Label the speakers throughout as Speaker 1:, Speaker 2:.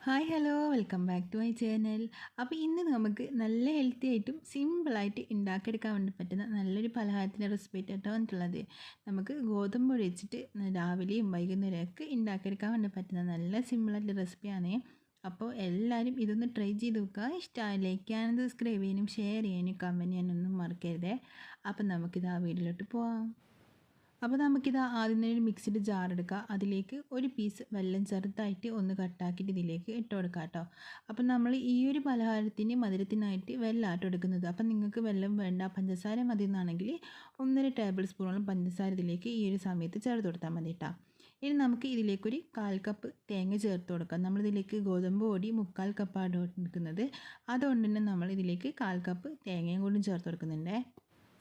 Speaker 1: Hi hello welcome back to my channel അപ്പോൾ ഇന്ന് നമുക്ക് നല്ല ഹെൽത്തി ആയിട്ടും സിമ്പിളായിട്ട് ഉണ്ടാക്കിയെടുക്കാൻ വേണ്ടി പറ്റുന്ന നല്ലൊരു പലഹാരത്തിന്റെ റെസിപ്പി ആയിട്ടാണ് വന്നിട്ടുള്ളത്. നമുക്ക് ഗോതമ്പ് ഒഴിച്ചിട്ട് രാവിലെയും വൈകുന്നേരമൊക്കെ ഉണ്ടാക്കിയെടുക്കാൻ വേണ്ടി പറ്റുന്ന നല്ല സിമ്പിളായിട്ടുള്ള റെസിപ്പിയാണ് അപ്പോൾ എല്ലാവരും ഇതൊന്ന് ട്രൈ ചെയ്ത് നോക്കുക. ഇഷ്ടമായി ലൈക്ക് ചെയ്യാനും സബ്സ്ക്രൈബ് ചെയ്യാനും ഷെയർ ചെയ്യാനും കമന്റ് ചെയ്യാനൊന്നും മറക്കരുതേ. അപ്പം നമുക്കിത് ആ വീഡിയോയിലോട്ട് പോവാം. അപ്പോൾ നമുക്കിത് ആദ്യം തന്നെ ഒരു മിക്സിഡ് ജാർ എടുക്കുക അതിലേക്ക് ഒരു പീസ് വെള്ളം ചെറുതായിട്ട് ഒന്ന് കട്ടാക്കിയിട്ട് ഇതിലേക്ക് ഇട്ട് കൊടുക്കുക കേട്ടോ. അപ്പം നമ്മൾ ഈ ഒരു പലഹാരത്തിന് മധുരത്തിനായിട്ട് വെള്ളമായിട്ട് എടുക്കുന്നത്. അപ്പം നിങ്ങൾക്ക് വെള്ളം വേണ്ട പഞ്ചസാര മതി എന്നാണെങ്കിൽ ഒന്നര ടേബിൾ സ്പൂണോളം പഞ്ചസാര ഇതിലേക്ക് ഈ ഒരു സമയത്ത് ചേർത്ത് കൊടുത്താൽ മതി കേട്ടോ. ഇനി നമുക്ക് ഇതിലേക്കൊരു കാൽ കപ്പ് തേങ്ങ ചേർത്ത് കൊടുക്കാം. നമ്മളിതിലേക്ക് ഗോതമ്പ് പൊടി മുക്കാൽ കപ്പാണ് എടുക്കുന്നത്. അതുകൊണ്ട് തന്നെ നമ്മൾ ഇതിലേക്ക് കാൽ കപ്പ് തേങ്ങയും കൂടി ചേർത്ത് കൊടുക്കുന്നുണ്ട്.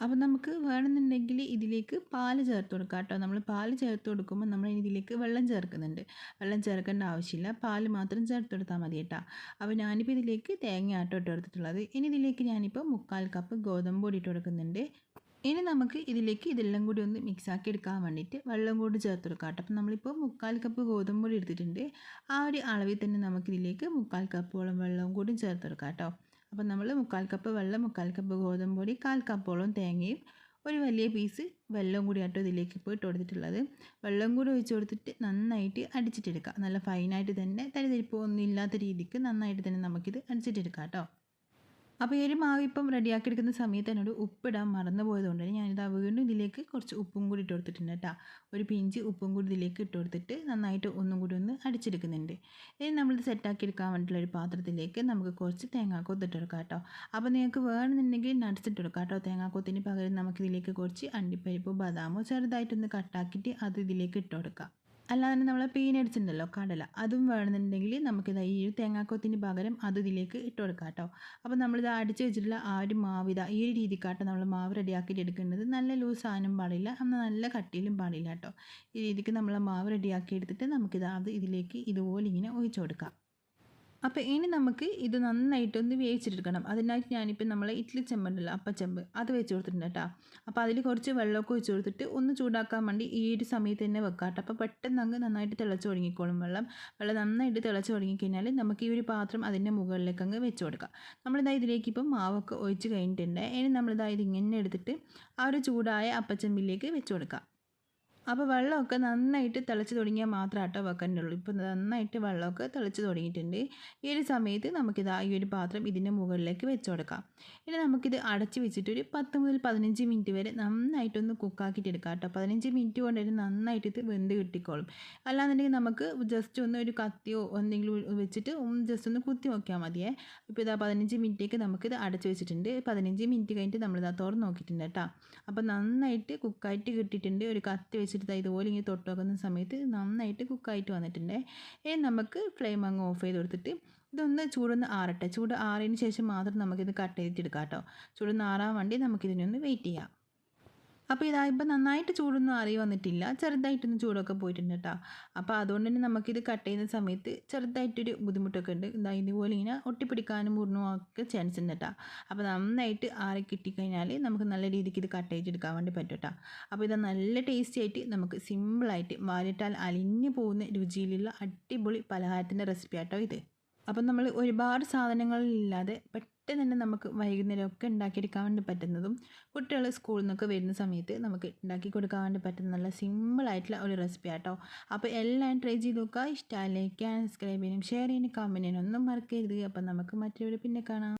Speaker 1: അപ്പോൾ നമുക്ക് വേണമെന്നുണ്ടെങ്കിൽ ഇതിലേക്ക് പാൽ ചേർത്ത് കൊടുക്കാം കേട്ടോ. നമ്മൾ പാൽ ചേർത്ത് കൊടുക്കുമ്പോൾ നമ്മൾ ഇതിലേക്ക് വെള്ളം ചേർക്കുന്നുണ്ട്. വെള്ളം ചേർക്കേണ്ട ആവശ്യമില്ല. പാൽ മാത്രം ചേർത്ത് കൊടുത്താൽ മതി കേട്ടോ. അപ്പോൾ ഞാനിപ്പോൾ ഇതിലേക്ക് തേങ്ങ ആട്ടോ ഇട്ട് കൊടുത്തിട്ടുള്ളത്. ഇനി ഇതിലേക്ക് ഞാനിപ്പോൾ മുക്കാൽ കപ്പ് ഗോതമ്പ് പൊടി ഇട്ട് കൊടുക്കുന്നുണ്ട്. ഇനി നമുക്ക് ഇതിലേക്ക് ഇതെല്ലാം കൂടി ഒന്ന് മിക്സാക്കി എടുക്കാൻ വേണ്ടിയിട്ട് വെള്ളം കൂടി ചേർത്ത് കൊടുക്കാം കേട്ടോ. അപ്പം നമ്മളിപ്പോൾ മുക്കാൽ കപ്പ് ഗോതമ്പ് പൊടി എടുത്തിട്ടുണ്ട്. ആ ഒരു അളവിൽ തന്നെ നമുക്കിതിലേക്ക് മുക്കാൽ കപ്പോളം വെള്ളവും കൂടി ചേർത്ത് കൊടുക്കാം കേട്ടോ. അപ്പോൾ നമ്മൾ മുക്കാൽ കപ്പ് വെള്ളം മുക്കാൽ കപ്പ് ഗോതമ്പ് പൊടി കാൽ കപ്പോളം തേങ്ങയും ഒരു വലിയ പീസ് വെള്ളം കൂടി ആട്ടോ ഇതിലേക്ക് ഇപ്പോൾ ഇട്ട് കൊടുത്തിട്ടുള്ളത്. വെള്ളം കൂടി ഒഴിച്ച് കൊടുത്തിട്ട് നന്നായിട്ട് അടിച്ചിട്ടെടുക്കുക നല്ല ഫൈനായിട്ട് തന്നെ തരിതരിപ്പൊന്നും ഇല്ലാത്ത രീതിക്ക് നന്നായിട്ട് തന്നെ നമുക്കിത് അടിച്ചിട്ടെടുക്കാം കേട്ടോ അപ്പോൾ ഈ ഒരു മാവ് ഇപ്പം റെഡിയാക്കി എടുക്കുന്ന സമയത്ത് എന്നോട് ഉപ്പിടാൻ മറന്നു പോയതുകൊണ്ട് ഞാനിത് വീണ്ടും ഇതിലേക്ക് കുറച്ച് ഉപ്പും കൂടി ഇട്ട് കൊടുത്തിട്ടുണ്ട് കേട്ടോ. ഒരു പിഞ്ച് ഉപ്പും കൂടി ഇതിലേക്ക് ഇട്ട് കൊടുത്തിട്ട് നന്നായിട്ട് ഒന്നും കൂടി ഒന്ന് അടിച്ചെടുക്കുന്നുണ്ട്. ഇനി നമ്മളിത് സെറ്റാക്കി എടുക്കാൻ വേണ്ടിയിട്ടുള്ള ഒരു പാത്രത്തിലേക്ക് നമുക്ക് കുറച്ച് തേങ്ങാക്കൊത്ത് ഇട്ട് കൊടുക്കാം കേട്ടോ. അപ്പോൾ നിങ്ങൾക്ക് വേണമെന്നുണ്ടെങ്കിൽ നട്സ് ഇട്ട് കൊടുക്കാം കേട്ടോ. തേങ്ങാക്കൊത്തിന് പകരം നമുക്കിതിലേക്ക് കുറച്ച് അണ്ടിപ്പരിപ്പ് ബദാമോ ചെറുതായിട്ടൊന്ന് കട്ടാക്കിയിട്ട് അത് ഇതിലേക്ക് ഇട്ട് കൊടുക്കാം. അല്ലാതെ തന്നെ നമ്മൾ പീനട്സുണ്ടല്ലോ കടല. അതും വേണമെന്നുണ്ടെങ്കിൽ നമുക്കിത് ഈ തേങ്ങാക്കൊത്തിന് പകരം അത് ഇതിലേക്ക് ഇട്ട് കൊടുക്കാം കേട്ടോ അപ്പോൾ നമ്മളിത് അടിച്ച് വെച്ചിട്ടുള്ള ആ ഒരു മാവ് ഇതാ ഈ ഒരു രീതിക്കാട്ടോ നമ്മൾ മാവ് റെഡിയാക്കിയിട്ട് എടുക്കേണ്ടത്. നല്ല ലൂസ് ആനും പാടില്ല എന്നാൽ നല്ല കട്ടിയിലും പാടില്ല കേട്ടോ ഈ രീതിക്ക് നമ്മൾ മാവ് റെഡിയാക്കി എടുത്തിട്ട് നമുക്കിത് അത് ഇതിലേക്ക് ഇതുപോലെ ഇങ്ങനെ ഒഴിച്ചു കൊടുക്കാം. അപ്പോൾ ഇനി നമുക്ക് ഇത് നന്നായിട്ടൊന്ന് വേവിച്ചെടുക്കണം. അതിനായിട്ട് ഞാനിപ്പോൾ നമ്മളെ ഇഡ്ഡലി ചെമ്പുണ്ടല്ലോ അപ്പച്ചെമ്പ് അത് വെച്ച് കൊടുത്തിട്ടുണ്ട് കേട്ടോ. അപ്പോൾ അതിൽ കുറച്ച് വെള്ളമൊക്കെ വെച്ച് കൊടുത്തിട്ട് ഒന്ന് ചൂടാക്കാൻ വേണ്ടി ഈ ഒരു സമയത്ത് തന്നെ വെക്കാം കേട്ടോ. അപ്പോൾ പെട്ടെന്ന് അങ്ങ് നന്നായിട്ട് തിളച്ച് തുടങ്ങിക്കോളും വെള്ളം. വെള്ളം നന്നായിട്ട് തിളച്ച് തുടങ്ങിക്കഴിഞ്ഞാൽ നമുക്ക് ഈ ഒരു പാത്രം അതിന്റെ മുകളിലേക്ക് അങ്ങ് വെച്ച് കൊടുക്കാം. നമ്മളിതാ ഇതിലേക്ക് ഇപ്പം മാവൊക്കെ ഒഴിച്ച് കഴിഞ്ഞിട്ടുണ്ട്. ഇനി നമ്മളിതാ ഇത് ഇങ്ങനെ എടുത്തിട്ട് ആ ഒരു ചൂടായ അപ്പച്ചെമ്പിലേക്ക് വെച്ച് കൊടുക്കാം. അപ്പോൾ വെള്ളമൊക്കെ നന്നായിട്ട് തിളച്ച് തുടങ്ങിയാൽ മാത്രം ആട്ടോ വെക്കാനുള്ളൂ ഇപ്പോൾ നന്നായിട്ട് വെള്ളമൊക്കെ തിളച്ച് തുടങ്ങിയിട്ടുണ്ട്. ഈ ഒരു സമയത്ത് നമുക്കിത് ഈ ഒരു പാത്രം ഇതിന്റെ മുകളിലേക്ക് വെച്ച് കൊടുക്കാം. ഇനി നമുക്കിത് അടച്ച് വെച്ചിട്ട് ഒരു പത്ത് മുതൽ പതിനഞ്ച് മിനിറ്റ് വരെ നന്നായിട്ടൊന്ന് കുക്കാക്കിയിട്ട് എടുക്കാം കേട്ടോ. പതിനഞ്ച് മിനിറ്റ് കൊണ്ട് തന്നെ നന്നായിട്ട് ഇത് വെന്ത് കിട്ടിക്കോളും. അല്ലാന്നുണ്ടെങ്കിൽ നമുക്ക് ജസ്റ്റ് ഒന്ന് ഒരു കത്തിയോ എന്തെങ്കിലും വെച്ചിട്ട് ജസ്റ്റ് ഒന്ന് കുത്തി നോക്കിയാൽ മതിയേ. ഇപ്പോൾ ഇതാ പതിനഞ്ച് മിനിറ്റേക്ക് നമുക്കിത് അടച്ച് വെച്ചിട്ടുണ്ട്. പതിനഞ്ച് മിനിറ്റ് കഴിഞ്ഞിട്ട് നമ്മളിതാ തുറന്ന് നോക്കിയിട്ടുണ്ട് കേട്ടോ. അപ്പോൾ നന്നായിട്ട് കുക്കായിട്ട് കിട്ടിയിട്ടുണ്ട്. ഒരു കത്തി വെച്ചിട്ട് വെച്ചിട്ട് ഇതുപോലെ ഇങ്ങനെ തൊട്ട് വെക്കുന്ന സമയത്ത് നന്നായിട്ട് കുക്കായിട്ട് വന്നിട്ടുണ്ട്. ഇനി നമുക്ക് ഫ്ലെയിം അങ്ങ് ഓഫ് ചെയ്ത് കൊടുത്തിട്ട് ഇതൊന്ന് ചൂടൊന്ന് ആറട്ടെ. ചൂട് ആറിയതിന് ശേഷം മാത്രം നമുക്കിത് കട്ട് ചെയ്തിട്ടെടുക്കാം കേട്ടോ. ചൂടൊന്ന് ആറാൻ വേണ്ടി നമുക്കിതിനൊന്ന് വെയിറ്റ് ചെയ്യാം. അപ്പോൾ ഇതാ ഇപ്പം നന്നായിട്ട് ചൂടൊന്നും അറിയ വന്നിട്ടില്ല. ചെറുതായിട്ടൊന്ന് ചൂടൊക്കെ പോയിട്ടുണ്ട് കേട്ടോ അപ്പോൾ അതുകൊണ്ട് തന്നെ നമുക്കിത് കട്ട് ചെയ്യുന്ന സമയത്ത് ചെറുതായിട്ടൊരു ബുദ്ധിമുട്ടൊക്കെ ഉണ്ട്. ഇതാ ഇതുപോലെ ഇങ്ങനെ ഒട്ടിപ്പിടിക്കാനും മുറിനും ചാൻസ് ഉണ്ട് കേട്ടോ അപ്പോൾ നന്നായിട്ട് ആറി കിട്ടിക്കഴിഞ്ഞാൽ നമുക്ക് നല്ല രീതിക്ക് ഇത് കട്ട് ചെയ്തെടുക്കാൻ വേണ്ടി പറ്റും കേട്ടോ അപ്പോൾ ഇത് നല്ല ടേസ്റ്റി ആയിട്ട് നമുക്ക് സിമ്പിളായിട്ട് വാലിട്ടാൽ അലിഞ്ഞു പോകുന്ന രുചിയിലുള്ള അടിപൊളി പലഹാരത്തിന്റെ റെസിപ്പി ആട്ടോ ഇത്. അപ്പം നമ്മൾ ഒരുപാട് സാധനങ്ങളില്ലാതെ പെട്ടെന്ന് തന്നെ നമുക്ക് വൈകുന്നേരം ഒക്കെ ഉണ്ടാക്കിയെടുക്കാൻ വേണ്ടി പറ്റുന്നതും കുട്ടികൾ സ്കൂളിൽ നിന്നൊക്കെ വരുന്ന സമയത്ത് നമുക്ക് ഉണ്ടാക്കി കൊടുക്കാൻ വേണ്ടി പറ്റുന്ന നല്ല സിമ്പിളായിട്ടുള്ള ഒരു റെസിപ്പി ആട്ടോ. അപ്പോൾ എല്ലാം ട്രൈ ചെയ്ത് നോക്കുക. ഇഷ്ടമായി ലൈക്ക് ചെയ്യാൻ സബ്സ്ക്രൈബ് ചെയ്യാനും ഷെയർ ചെയ്യാനും കമന്റ് ചെയ്യാനും ഒന്നും മറക്കരുത്. അപ്പം നമുക്ക് മറ്റൊരു പിന്നെ കാണാം.